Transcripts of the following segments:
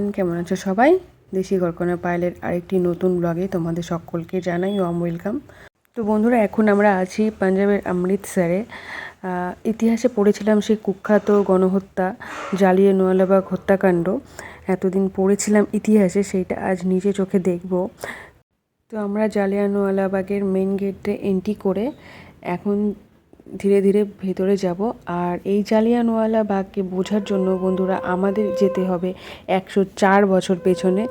Everyone কেমন আছো সবাই? দেশি গড়কনা পায়েলের আরেকটি নতুন ব্লগে তোমাদের সকলকে জানাই ওয়াম ওয়েলকাম তো বন্ধুরা, এখন আমরা আছি পাঞ্জাবের অমৃতসরে ইতিহাসে পড়েছিলাম সেই কুখ্যাত গণহত্যা জালিয়ে নোয়ালাবাগ হত্যাকাণ্ড। এতদিন পড়েছিলাম ইতিহাসে, সেইটা আজ নিজে চোখে দেখব। তো আমরা জালিয়ানওয়ালাবাগের মেন গেটে এন্ট্রি করে এখন ধীরে ধীরে ভেতরে যাব। আর এই জালিয়ানওয়ালাবাগকে বোঝার জন্য বন্ধুরা আমাদের যেতে হবে একশো চার বছর পেছনে।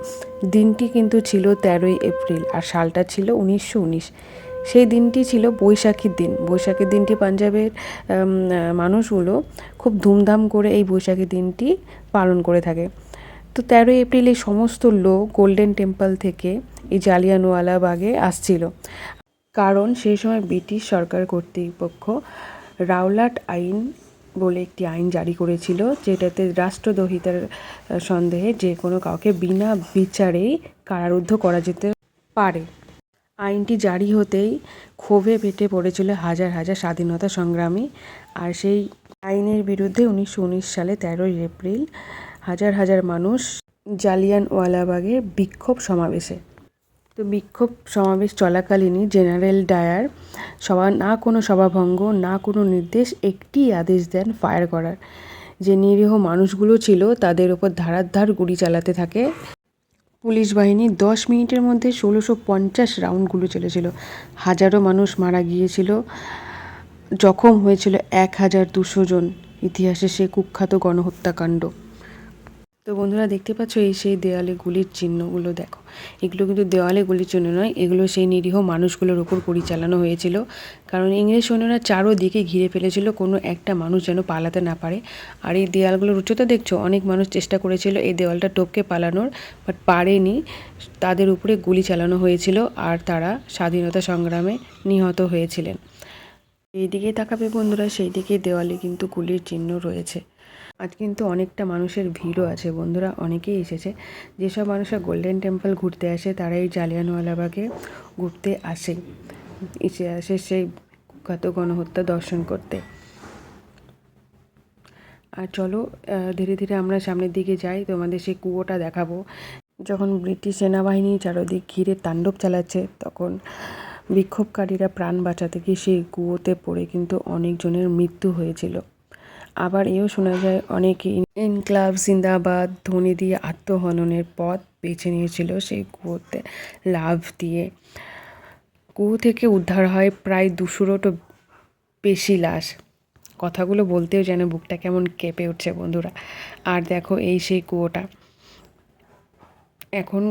দিনটি কিন্তু ছিল তেরোই এপ্রিল আর সালটা ছিল উনিশশো উনিশ। সেই দিনটি ছিল বৈশাখীর দিন। বৈশাখীর দিনটি পাঞ্জাবের মানুষগুলো খুব ধুমধাম করে এই বৈশাখী দিনটি পালন করে থাকে। তো তেরোই এপ্রিল এই সমস্ত লোক গোল্ডেন টেম্পল থেকে এই জালিয়ানওয়ালা বাগে আসছিল। কারণ সেই সময় ব্রিটিশ সরকার কর্তৃপক্ষ রাওলাট আইন বলে একটি আইন জারি করেছিল, যেটাতে রাষ্ট্রদ্রোহিতার সন্দেহে যে কোনো কাউকে বিনা বিচারেই কারারুদ্ধ করা যেতে পারে। আইনটি জারি হতেই ক্ষোভে ফেটে পড়েছিল হাজার হাজার স্বাধীনতা সংগ্রামী, আর সেই আইনের বিরুদ্ধে উনিশশো উনিশ সালে তেরোই এপ্রিল হাজার হাজার মানুষ জালিয়ানওয়ালাবাগের বিক্ষোভ সমাবেশে তো বিক্ষোভ সমাবেশ চলাকালীনই জেনারেল ডায়ার সভা, না কোনো সভাভঙ্গ, না কোনো নির্দেশ, একটি আদেশ দেন ফায়ার করার। যে নিরীহ মানুষগুলো ছিল, তাদের ওপর ধারার গুলি চালাতে থাকে। পুলিশ বাহিনী দশ মিনিটের মধ্যে ষোলোশো পঞ্চাশ রাউন্ডগুলো চলেছিল। হাজারো মানুষ মারা গিয়েছিল। জখম হয়েছিল এক হাজার দুশো জন। ইতিহাসে সে কুখ্যাত গণহত্যাকাণ্ড। তো বন্ধুরা দেখতে পাচ্ছ, এই সেই দেওয়ালে গুলির চিহ্নগুলো দেখো। এগুলো কিন্তু দেওয়ালে গুলির চিহ্ন নয়, এগুলো সেই নিরীহ মানুষগুলোর ওপর পরিচালানো হয়েছিল। কারণ ইংরেজ সৈন্যরা চারোদিকে ঘিরে ফেলেছিল, কোনো একটা মানুষ যেন পালাতে না পারে। আর এই দেওয়ালগুলোর উচ্চতা দেখছ, অনেক মানুষ চেষ্টা করেছিল এই দেওয়ালটা টপকে পালানোর, বাট পারেনি। তাদের উপরে গুলি চালানো হয়েছিল আর তারা স্বাধীনতা সংগ্রামে নিহত হয়েছিলেন। এই দিকে তাকাবে বন্ধুরা সেই দিকে দেওয়ালে কিন্তু গুলির চিহ্ন রয়েছে। আজ কিন্তু অনেকটা মানুষের ভিড়ও আছে। বন্ধুরা, অনেকেই এসেছে। যেসব মানুষরা গোল্ডেন টেম্পল ঘুরতে আসে তারা এই জালিয়ানওয়ালাবাগে ঘুরতে আসে। এসে আসে সেই কুখ্যাত গণহত্যা দর্শন করতে। আর চলো ধীরে ধীরে আমরা সামনের দিকে যাই। তোমাদের সেই কুয়োটা দেখাবো। যখন ব্রিটিশ সেনাবাহিনী চারদিক ঘিরে তাণ্ডব চালাচ্ছে, তখন বিক্ষোভকারীরা প্রাণ বাঁচাতে গিয়ে সেই কুয়োতে পড়ে কিন্তু অনেকজনের মৃত্যু হয়েছিল। আবার এও শোনা যায়, অনেকে ইনক্লাব, জিন্দাবাদ ধ্বনি দিয়ে আত্মহননের পথ বেছে নিয়েছিল সেই কুয়োতে। লাভ দিয়ে কুয়ো থেকে উদ্ধার হয় প্রায় দুশোরও বেশি লাশ। কথাগুলো বলতেও যেন বুকটা কেমন কেঁপে উঠছে বন্ধুরা। আর দেখো এই সেই কুয়োটা। এখন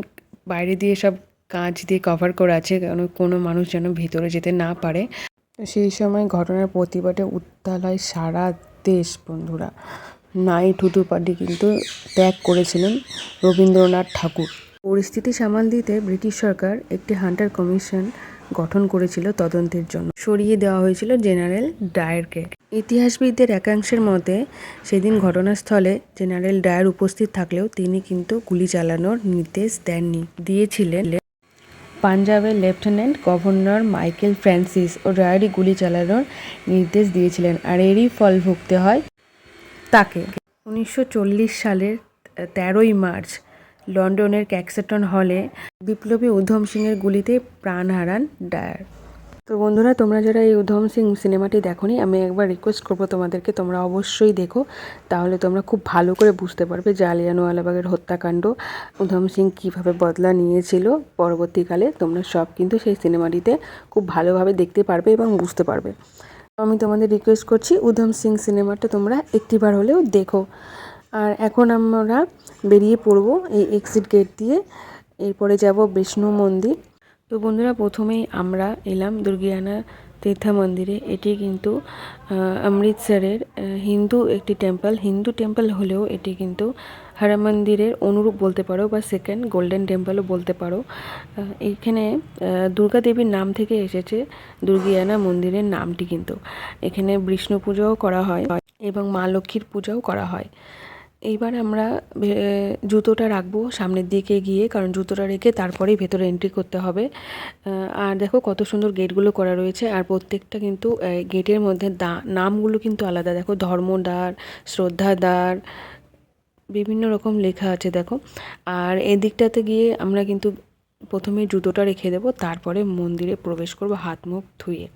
বাইরে দিয়ে সব কাঁচ দিয়ে কভার করা আছে কারণ কোনো মানুষ যেন ভিতরে যেতে না পারে। সেই সময় ঘটনার প্রতিবাদে উত্তাল হয় সারা দেশ, বন্ধুরা। নাইট হুদু পার্টি কিন্তু ত্যাগ করেছিলেন রবীন্দ্রনাথ ঠাকুর। পরিস্থিতি সামাল দিতে ব্রিটিশ সরকার একটি হান্টার কমিশন গঠন করেছিল তদন্তের জন্য। সরিয়ে দেওয়া হয়েছিল জেনারেল ডায়ারকে। ইতিহাসবিদদের একাংশের মতে, সেদিন ঘটনাস্থলে জেনারেল ডায়ার উপস্থিত থাকলেও তিনি কিন্তু গুলি চালানোর নির্দেশ দেননি। দিয়েছিলেন পাঞ্জাবের লেফটেন্যান্ট গভর্নর মাইকেল ফ্রান্সিস ও ডায়ারি গুলি চালানোর নির্দেশ দিয়েছিলেন আর এরই ফল ভুগতে হয় তাকে। উনিশশো চল্লিশ সালের তেরোই মার্চ লন্ডনের ক্যাক্সেটন হলে বিপ্লবী উধম সিংয়ের গুলিতে প্রাণ হারান ডায়ার। তো বন্ধুরা, তোমরা যারা এই উধম সিং সিনেমাটি দেখোনি, আমি একবার রিকোয়েস্ট করব তোমাদেরকে, তোমরা অবশ্যই দেখো। তাহলে তোমরা খুব ভালো করে বুঝতে পারবে জালিয়ানওয়ালাবাগের হত্যাকাণ্ড, উধম সিং কীভাবে বদলা নিয়েছিল। পরবর্তীকালে তোমরা সব কিন্তু সেই সিনেমাটিতে খুব ভালোভাবে দেখতে পারবে এবং বুঝতে পারবে। আমি তোমাদের রিকোয়েস্ট করছি, উধম সিং সিনেমাটা তোমরা একটিবার হলেও দেখো। আর এখন আমরা বেরিয়ে পড়ব এই এক্সিট গেট দিয়ে। এরপরে যাব বিষ্ণু মন্দির। তো বন্ধুরা প্রথমেই আমরা এলাম দুর্গিয়ানা তীর্থ মন্দিরে। এটি কিন্তু অমৃতসরের হিন্দু একটি টেম্পল হিন্দু টেম্পল হলেও এটি কিন্তু হর মন্দিরের অনুরূপ বলতে পারো বা সেকেন্ড গোল্ডেন টেম্পলও বলতে পারো। এখানে দুর্গা দেবীর নাম থেকে এসেছে দুর্গিয়ানা মন্দিরের নামটি কিন্তু। এখানে বিষ্ণু পুজোও করা হয় এবং মা লক্ষ্মীর পূজাও করা হয়। এইবার আমরা জুতোটা রাখব সামনের দিকে গিয়ে, কারণ জুতোটা রেখে তারপরেই ভেতরে এন্ট্রি করতে হবে। আর দেখো কত সুন্দর গেটগুলো করা রয়েছে, আর প্রত্যেকটা কিন্তু গেটের মধ্যে দা, নামগুলো কিন্তু আলাদা। দেখো ধর্মদ্বার, শ্রদ্ধাদ্বার, বিভিন্ন রকম লেখা আছে দেখো। আর এদিকটাতে গিয়ে আমরা কিন্তু প্রথমে জুতোটা রেখে দেবো, তারপরে মন্দিরে প্রবেশ করব হাত মুখ ধুয়ে।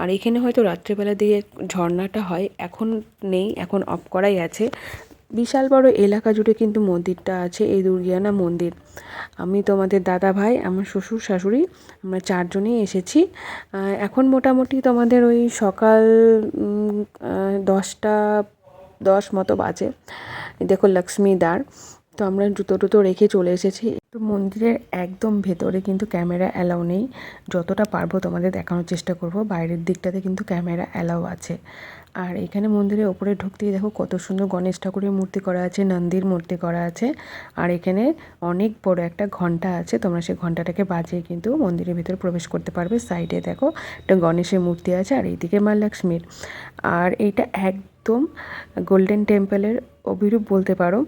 আর এখানে হয়তো রাত্রেবেলা দিয়ে ঝর্ণাটা হয়, এখন নেই, এখন অফ করাই আছে। বিশাল বড় এলাকা জুড়ে কিন্তু মন্দিরটা আছে, এই দুর্গিয়ানা মন্দির। আমি তোমাদের দাদা ভাই, আমার শ্বশুর, শাশুড়ি, আমরা চারজনেই এসেছি। এখন মোটামুটি তোমাদের ওই সকাল দশটা, দশ মতো বাজে। দেখো, লক্ষ্মী দ্বার। তো আমরা জুতো টুতো রেখে চলে এসেছি। তো মন্দিরের একদম ভেতরে কিন্তু ক্যামেরা অ্যালাউ নেই। যতটা পারব তোমাদের দেখানোর চেষ্টা করব। বাইরের দিকটাতে কিন্তু ক্যামেরা অ্যালাউ আছে। আর এখানে মন্দিরের ওপরে ঢুকতেই দেখো কত সুন্দর গণেশ ঠাকুরের মূর্তি করা আছে, নন্দীর মূর্তি করা আছে। আর এখানে অনেক বড় একটা ঘণ্টা আছে। তোমরা সেই ঘন্টাটাকে বাজিয়ে কিন্তু মন্দিরের ভিতরে প্রবেশ করতে পারবে। সাইডে দেখো একটা গণেশের মূর্তি আছে আর এইদিকে মা লক্ষ্মীর। আর এইটা একদম গোল্ডেন টেম্পলের অভিরূপ বলতে পারো।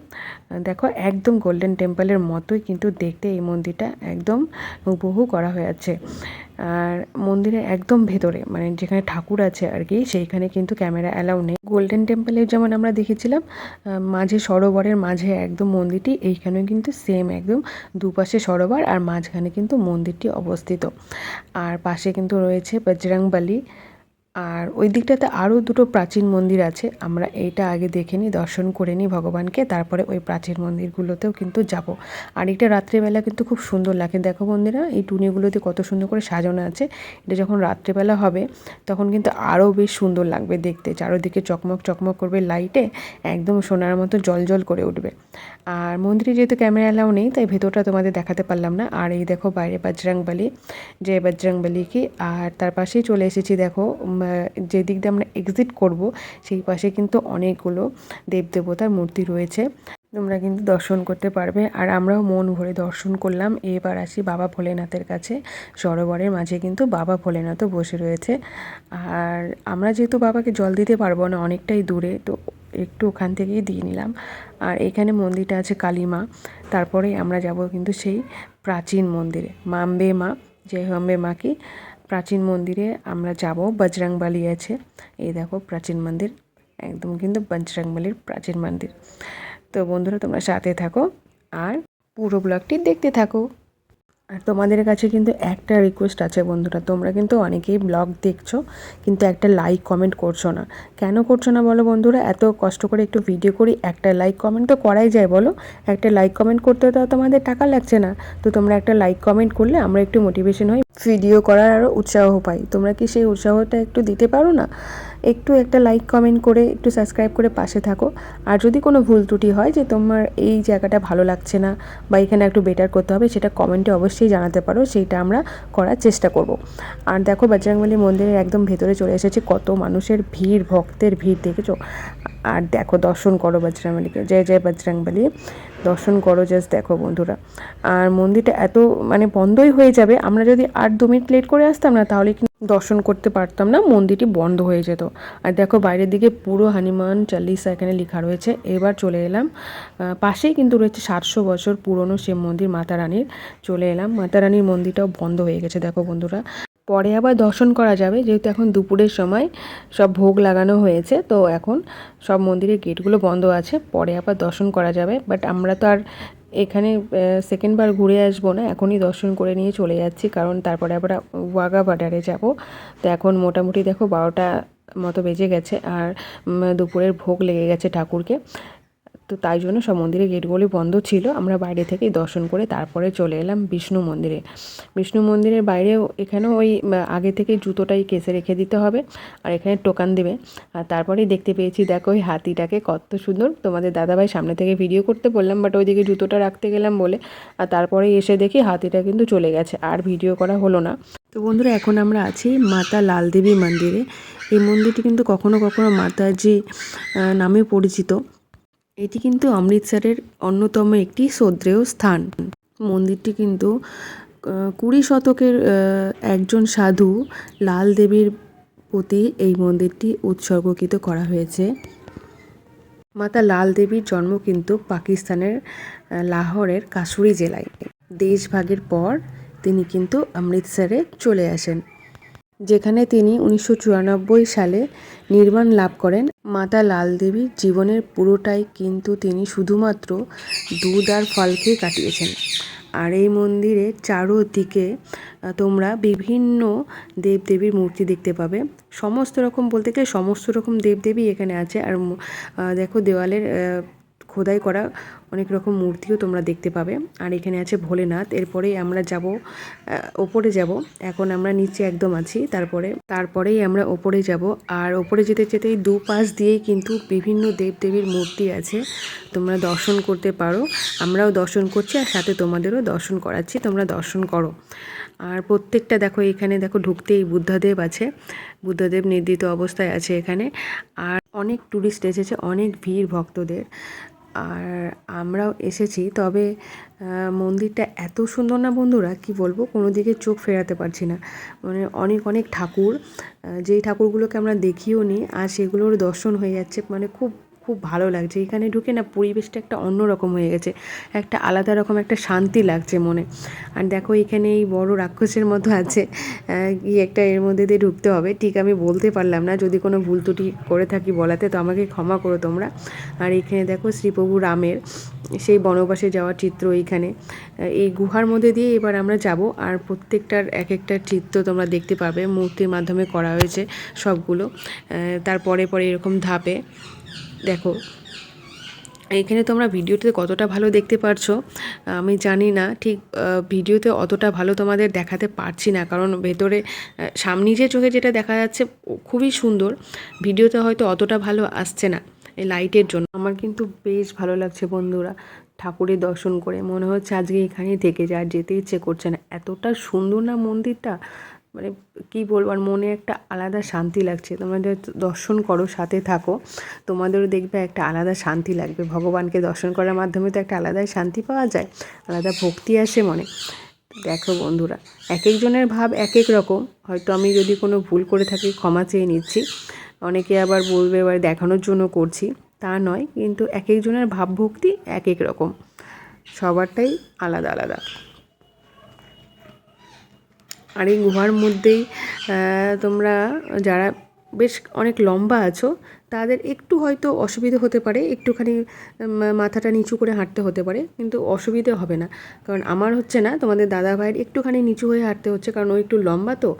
দেখো একদম গোল্ডেন টেম্পলের মতোই কিন্তু দেখতে এই মন্দিরটা একদম হুবহু করা হয়ে আছে আর মন্দিরের একদম ভেতরে মানে যেখানে ঠাকুর আছে আর কি, সেইখানে কিন্তু ক্যামেরা অ্যালাউ নেই। গোল্ডেন টেম্পলের যেমন আমরা দেখেছিলাম মাঝে সরোবরের মাঝে একদম মন্দিরটি, এইখানেও কিন্তু সেম একদম দুপাশে সরোবর আর মাঝখানে কিন্তু মন্দিরটি অবস্থিত। আর পাশে কিন্তু রয়েছে বজরংবলী আর ওই দিকটাতে আরও দুটো প্রাচীন মন্দির আছে। আমরা এইটা আগে দেখে নিই, দর্শন করে নিই ভগবানকে, তারপরে ওই প্রাচীন মন্দিরগুলোতেও কিন্তু যাব। আর এটা রাত্রেবেলা কিন্তু খুব সুন্দর লাগে। দেখো বন্ধুরা, এই টুনিগুলোতে কত সুন্দর করে সাজানো আছে। এটা যখন রাত্রেবেলা হবে, তখন কিন্তু আরও বেশ সুন্দর লাগবে দেখতে। চারোদিকে চকমক চকমক করবে লাইটে, একদম সোনার মতো জল জল করে উঠবে। আর মন্দিরে যেহেতু ক্যামেরা অ্যালাউ নেই, তাই ভেতরটা তোমাদের দেখাতে পারলাম না। আর এই দেখো বাইরে বজরংবলী, যে বজরংবলী কি আর তার পাশেই চলে এসেছি দেখো উম, আহ, যে দিক দিয়ে আমরা এক্সিট করব সেই পাশে কিন্তু অনেকগুলো দেবদেবতার মূর্তি রয়েছে। তোমরা কিন্তু দর্শন করতে পারবে। আর আমরাও মন ভরে দর্শন করলাম। এবার আসি বাবা ভোলেনাথের কাছে। সরোবরের মাঝে কিন্তু বাবা ভোলেনাথও বসে রয়েছে। আর আমরা যেহেতু বাবাকে জল দিতে পারব না অনেকটাই দূরে তো একটু ওখান থেকেই দিয়ে নিলাম। আর এখানে মন্দিরটা আছে কালীমা। তারপরে আমরা যাব কিন্তু সেই প্রাচীন মন্দিরে। মাম্বে মা যে হাম্বে মা কি? প্রাচীন মন্দিরে আমরা যাব বজরংবালি আছে। এই দেখো প্রাচীন মন্দির, একদম কিন্তু বজরাংবালির প্রাচীন মন্দির। তো বন্ধুরা, তোমরা সাথে থাকো আর পুরো ব্লগটি দেখতে থাকো। আর তোমাদের কাছে কিন্তু একটা রিকোয়েস্ট আছে বন্ধুরা, তোমরা কিন্তু অনেকেই ব্লগ দেখছ, কিন্তু একটা লাইক কমেন্ট করছ না। কেন করছ না বলো বন্ধুরা? এত কষ্ট করে একটু ভিডিও করি, একটা লাইক কমেন্ট তো করাই যায় বলো। একটা লাইক কমেন্ট করতে তো তোমাদের টাকা লাগছে না। তো তোমরা একটা লাইক কমেন্ট করলে আমরা একটু মোটিভেশন হই। ভিডিও করার আরও উৎসাহ পাই। তোমরা কি সেই উৎসাহটা একটু দিতে পারো না? একটু একটা লাইক কমেন্ট করে, একটু সাবস্ক্রাইব করে পাশে থাকো। আর যদি কোনো ভুল ত্রুটি হয় যে তোমার এই জায়গাটা ভালো লাগছে না বা এখানে একটু বেটার করতে হবে, সেটা কমেন্টে অবশ্যই জানাতে পারো, সেইটা আমরা করার চেষ্টা করব। আর দেখো বজরংবলী মন্দিরের একদম ভেতরে চলে এসেছে, কত মানুষের ভিড়, ভক্তের ভিড়, দেখেছ? আর দেখো, দর্শন করো বজরংবলীকে। জয় জয় বজরংবলী। দর্শন করো জাস্ট দেখো বন্ধুরা। আর মন্দিরটা এত মানে বন্ধই হয়ে যাবে। আমরা যদি আর দু মিনিট লেট করে আসতাম না, তাহলে দর্শন করতে পারতাম না, মন্দিরটি বন্ধ হয়ে যেত। আর দেখো বাইরের দিকে পুরো হনুমান চালিসা এখানে লেখা রয়েছে। এবার চলে এলাম পাশেই কিন্তু রয়েছে সাতশো বছর পুরনো শিব মন্দির মাতা রানীর। চলে এলাম, মাতা রানীর মন্দিরটাও বন্ধ হয়ে গেছে, দেখো বন্ধুরা। পরে আবার দর্শন করা যাবে, যেহেতু এখন দুপুরের সময় সব ভোগ লাগানো হয়েছে, তো এখন সব মন্দিরের গেটগুলো বন্ধ আছে। পরে আবার দর্শন করা যাবে বাট আমরা তো আর এখানে সেকেন্ডবার ঘুরে আসব না, এখনই দর্শন করে নিয়ে চলে যাচ্ছি, কারণ তারপরে আবার ওয়াগা বার্ডারে যাব। তো এখন মোটামুটি দেখো বারোটা মতো বেজে গেছে, আর দুপুরের ভোগ লেগে গেছে ঠাকুরকে। তো তাই জন্য সব মন্দিরের গেটগুলি বন্ধ ছিল। আমরা বাইরে থেকেই দর্শন করে তারপরে চলে এলাম বিষ্ণু মন্দিরে। বিষ্ণু মন্দিরের বাইরেও এখানেও ওই আগে থেকেই জুতোটাই কেসে রেখে দিতে হবে আর এখানে টোকান দেবে। আর তারপরেই দেখতে পেয়েছি, দেখো ওই হাতিটাকে কত সুন্দর। তোমাদের দাদাভাই সামনে থেকে ভিডিও করতে বললাম বাট ওইদিকে জুতোটা রাখতে গেলাম বলে। আর তারপরে এসে দেখি হাতিটা কিন্তু চলে গেছে, আর ভিডিও করা হলো না। তো বন্ধুরা, এখন আমরা আছি মাতা লালদেবী মন্দিরে। এই মন্দিরটি কিন্তু কখনো কখনো মাতাজি নামে পরিচিত। এটি কিন্তু অমৃতসরের অন্যতম একটি শ্রদ্ধেয় স্থান। মন্দিরটি কিন্তু কুড়ি শতকের একজন সাধু লাল দেবীর প্রতি এই মন্দিরটি উৎসর্গকৃত করা হয়েছে। মাতা লাল দেবীর জন্ম কিন্তু পাকিস্তানের লাহোরের কাশুরি জেলায়। দেশভাগের পর তিনি কিন্তু অমৃতসরে চলে আসেন। যেখানে তিনি উনিশশো চুরানব্বই সালে নির্মাণ লাভ করেন। মাতা লাল দেবীর জীবনের পুরোটাই কিন্তু তিনি শুধুমাত্র দুধ আর ফল খেয়ে কাটিয়েছেন। আর এই মন্দিরে চারোদিকে তোমরা বিভিন্ন দেবদেবীর মূর্তি দেখতে পাবে। সমস্ত রকম বলতে গেলে সমস্ত রকম দেবদেবী এখানে আছে। আর দেখো দেওয়ালের খোদাই করা অনেক রকম মূর্তিও তোমরা দেখতে পাবে। আর এখানে আছে ভোলেনাথ। এরপরেই আমরা যাব ওপরে যাব। এখন আমরা নিচে একদম আছি। তারপরে, তারপরেই আমরা ওপরে যাব। আর ওপরে যেতে যেতেই দু পাশ দিয়েই কিন্তু বিভিন্ন দেবদেবীর মূর্তি আছে। তোমরা দর্শন করতে পারো। আমরাও দর্শন করছি আর সাথে তোমাদেরও দর্শন করাচ্ছি। তোমরা দর্শন করো। আর প্রত্যেকটা দেখো, এখানে দেখো ঢুকতেই বুদ্ধদেব আছে। বুদ্ধদেব নির্দিত অবস্থায় আছে এখানে। আর অনেক ট্যুরিস্ট এসেছে, অনেক ভিড় ভক্তদের। আর আমরাও এসেছি, তবে মন্দিরটা এত সুন্দর না বন্ধুরা, কি বলব? কোনো দিকে চোখ ফেরাতে পারছি না। মানে অনেক অনেক ঠাকুর যেই ঠাকুরগুলোকে আমরা দেখিও নি, আর সেগুলোর দর্শন হয়ে যাচ্ছে মানে খুব খুব ভালো লাগছে। এখানে ঢুকে না পরিবেশটা একটা অন্যরকম হয়ে গেছে। একটা আলাদা রকম একটা শান্তি লাগছে মনে। আর দেখো এখানে এই বড় রাক্ষসের মতো আছে। কি একটা এর মধ্যে দিয়ে ঢুকতে হবে। ঠিক আমি বলতে পারলাম না। যদি কোনো ভুল ত্রুটি করে থাকি বলাতে, তো আমাকে ক্ষমা করো তোমরা। আর এখানে দেখো শ্রীপ্রভু রামের সেই বনবাসে যাওয়ার চিত্র এইখানে। এই গুহার মধ্যে দিয়ে এবার আমরা যাব। আর প্রত্যেকটার এক একটা চিত্র তোমরা দেখতে পাবে। মূর্তির মাধ্যমে করা হয়েছে সবগুলো। তারপরে পরে এরকম ধাপে দেখো এইখানে তোমরা ভিডিওতে কতটা ভালো দেখতে পারছ, আমি জানি না, ঠিক ভিডিওতে অতটা ভালো তোমাদের দেখাতে পারছি না, কারণ ভেতরে সামনে যে চোখে যেটা দেখা যাচ্ছে খুবই সুন্দর, ভিডিওতে হয়তো অতটা ভালো আসছে না, এই লাইটের জন্য। আমার কিন্তু বেশ ভালো লাগছে বন্ধুরা, ঠাকুরের দর্শন করে, মনে হচ্ছে আজকে এখানেই থেকে যায় যেতে ইচ্ছে করছে না, এতটা সুন্দর না মন্দিরটা মানে কি বলব, আর মনে একটা আলাদা শান্তি লাগছে। তোমরা দর্শন করো, সাথে থাকো, তোমাদেরও দেখবে একটা আলাদা শান্তি লাগবে। ভগবানকে দর্শন করার মাধ্যমে তো একটা আলাদাই শান্তি পাওয়া যায়, আলাদা ভক্তি আসে মনে। দেখো বন্ধুরা এক একজনের ভাব এক এক রকম। হয়তো আমি যদি কোনো ভুল করে থাকি, ক্ষমা চেয়ে নিচ্ছি। অনেকে আবার বলবে, এবার দেখানোর জন্য করছি। তা নয়, কিন্তু এক একজনের ভাবভক্তি এক এক রকম। সবারটাই আলাদা আলাদা। আর এই গুহার মধ্যেই তোমরা যারা বেশ অনেক লম্বা আছো, তাদের একটু হয়তো অসুবিধে হতে পারে, একটুখানি মাথাটা নিচু করে হাঁটতে হতে পারে, কিন্তু অসুবিধে হবে না। কারণ আমার হচ্ছে না, তোমাদের দাদা ভাইয়ের একটুখানি নিচু হয়ে হাঁটতে হচ্ছে, কারণ ও একটু লম্বা তো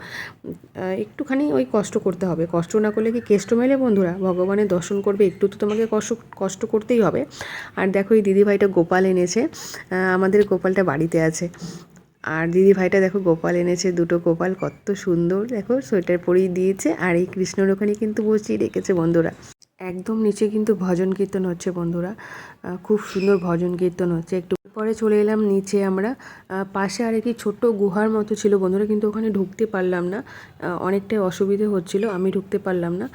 একটুখানি ওই কষ্ট করতে হবে। কষ্ট না করলে কি কেষ্ট মেলে বন্ধুরা? ভগবানের দর্শন করবে, একটু তো তোমাকে কষ্ট কষ্ট করতেই হবে। আর দেখো, এই দিদিভাইটা গোপাল এনেছে আমাদের গোপালটা বাড়িতে আছে। আর দিদি ভাইটা দেখো গোপাল এনেছে দুটো গোপাল, কত সুন্দর। দেখো সোয়েটার পরিয়ে দিয়েছে আর এই কৃষ্ণর ওখানে কিন্তু বসিয়ে রেখেছে বন্ধুরা। একদম নিচে কিন্তু ভজন কীর্তন হচ্ছে বন্ধুরা। খুব সুন্দর ভজন কীর্তন হচ্ছে। একটু পরে চলে এলাম নিচে আমরা। পাশে আর একটি ছোট্ট গুহার মতো ছিল বন্ধুরা, কিন্তু ওখানে ঢুকতে পারলাম না। অনেকটাই অসুবিধে হচ্ছিল, আমি ঢুকতে পারলাম না।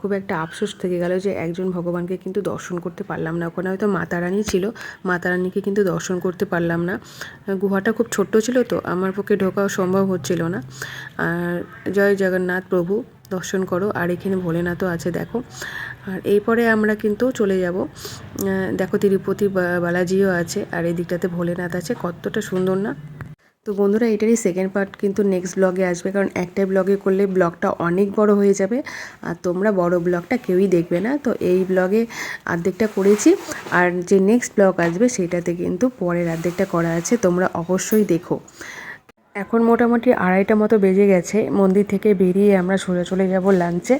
খুব একটা আফসোস থেকে গেল যে একজন ভগবানকে কিন্তু দর্শন করতে পারলাম না। ওখানে হয়তো মাতা রানী ছিল, মাতা রানীকে কিন্তু দর্শন করতে পারলাম না। গুহাটা খুব ছোট্ট ছিল তো, আমার পক্ষে ঢোকাও সম্ভব হচ্ছিল না। আর জয় জগন্নাথ প্রভু, দর্শন করো। আর এখানে ভোলেনাথও আছে, দেখো। আর এরপরে আমরা কিন্তু চলে যাব। দেখো তিরুপতি বালাজিও আছে আর এই দিকটাতে ভোলেনাথ আছে, কতটা সুন্দর না? তো বন্ধুরা এটারই সেকেন্ড পার্ট কিন্তু নেক্সট ব্লগে আসবে, কারণ একটাই ব্লগে করলে ব্লগটা অনেক বড় হয়ে যাবে আর তোমরা বড় ব্লগটা কেউই দেখবে না। তো এই ব্লগে অর্ধেকটা করেছি আর যে নেক্সট ব্লগ আসবে সেটাতে কিন্তু পরের অর্ধেকটা করা আছে, তোমরা অবশ্যই দেখো। এখন মোটামুটি আড়াইটা মতো বেজে গেছে। মন্দির থেকে বেরিয়ে আমরা সোজা চলে যাব লাঞ্চে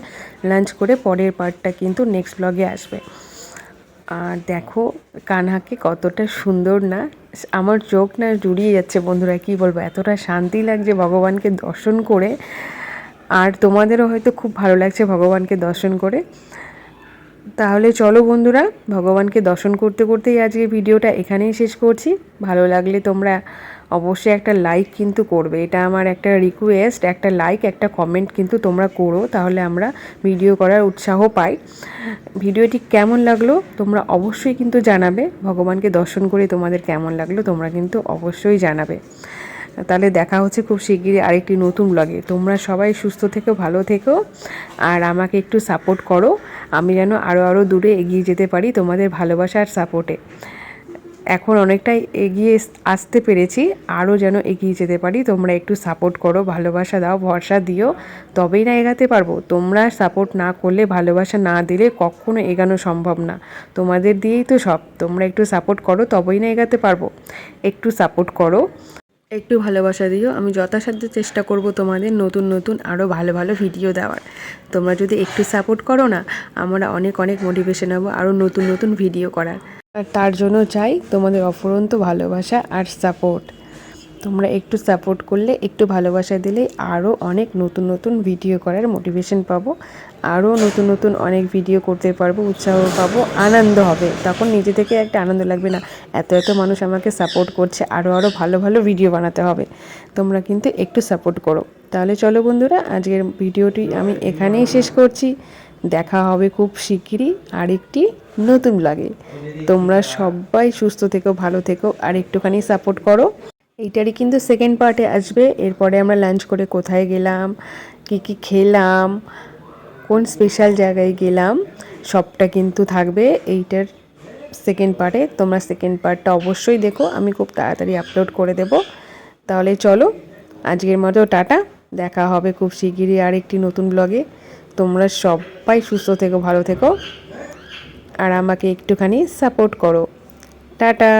লাঞ্চ করে পরের পার্টটা কিন্তু নেক্সট ব্লগে আসবে। আর দেখো, কানহাকে কতটা সুন্দর না, আমার চোখ না জুড়িয়ে যাচ্ছে বন্ধুরা, কি বলব? এতটা শান্তি লাগছে ভগবানকে দর্শন করে। আর তোমাদেরও হয়তো খুব ভালো লাগছে ভগবানকে দর্শন করে। তাহলে চলো বন্ধুরা, ভগবানকে দর্শন করতে করতেই আজকে ভিডিওটা এখানেই শেষ করছি। ভালো লাগলে তোমরা অবশ্যই একটা লাইক কিন্তু করবে। এটা আমার একটা রিকোয়েস্ট একটা লাইক একটা কমেন্ট কিন্তু তোমরা করো, তাহলে আমরা ভিডিও করার উৎসাহ পাই। ভিডিওটি কেমন লাগল তোমরা অবশ্যই কিন্তু জানাবে। ভগবানকে দর্শন করে তোমাদের কেমন লাগল তোমরা কিন্তু অবশ্যই জানাবে। তাহলে দেখা হচ্ছে খুব শিগগিরই আরেকটি নতুন ব্লগে তোমরা সবাই সুস্থ থেকো, ভালো থেকো, আর আমাকে একটু সাপোর্ট করো। আমি যেন আরও আরও দূরে এগিয়ে যেতে পারি তোমাদের ভালোবাসার সাপোর্টে এখন অনেকটাই এগিয়ে আসতে পেরেছি, আরও যেন এগিয়ে যেতে পারি। তোমরা একটু সাপোর্ট করো, ভালোবাসা দাও, ভরসা দিও, তবেই না এগাতে পারব। তোমরা সাপোর্ট না করলে, ভালোবাসা না দিলে কখনো এগানো সম্ভব না। তোমাদের দিয়েই তো সব। তোমরা একটু সাপোর্ট করো, তবেই না এগাতে পারব। একটু সাপোর্ট করো, একটু ভালোবাসা দিও। আমি যথাসাধ্য চেষ্টা করব তোমাদের নতুন নতুন, আরও ভালো ভালো ভিডিও দেওয়ার। তোমরা যদি একটু সাপোর্ট করো না, আমরা অনেক অনেক মোটিভেশন হব আরও নতুন নতুন ভিডিও করার। আর তার জন্য চাই তোমাদের অফুরন্ত ভালোবাসা আর সাপোর্ট তোমরা একটু সাপোর্ট করলে, একটু ভালোবাসা দিলে আরও অনেক নতুন নতুন ভিডিও করার মোটিভেশন পাবো। আরও নতুন নতুন অনেক ভিডিও করতে পারব, উৎসাহ পাবো, আনন্দ হবে। তখন নিজে থেকে একটা আনন্দ লাগবে না, এত এত মানুষ আমাকে সাপোর্ট করছে আরও আরও ভালো ভালো ভিডিও বানাতে হবে। তোমরা কিন্তু একটু সাপোর্ট করো। তাহলে চলো বন্ধুরা, আজকের ভিডিওটি আমি এখানেই শেষ করছি। দেখা হবে খুব শিগগিরই আরেকটি নতুন লাগে তোমরা সবাই সুস্থ থেকো, ভালো থেকো, আর একটুখানি সাপোর্ট করো। এইটারই কিন্তু সেকেন্ড পার্টে আসবে। এরপরে আমরা লাঞ্চ করে কোথায় গেলাম, কি কি খেলাম, কোন স্পেশাল জায়গায় গেলাম, সবটা কিন্তু থাকবে এইটার সেকেন্ড পার্টে তোমরা সেকেন্ড পার্টটা অবশ্যই দেখো, আমি খুব তাড়াতাড়ি আপলোড করে দেব। তাহলে চলো, আজকের মতো টাটা। দেখা হবে খুব শিগগিরই আরেকটি নতুন ব্লগে তোমরা সবাই সুস্থ থেকো ভালো থেকো। আর আমাকে একটুখানি সাপোর্ট করো। টাটা।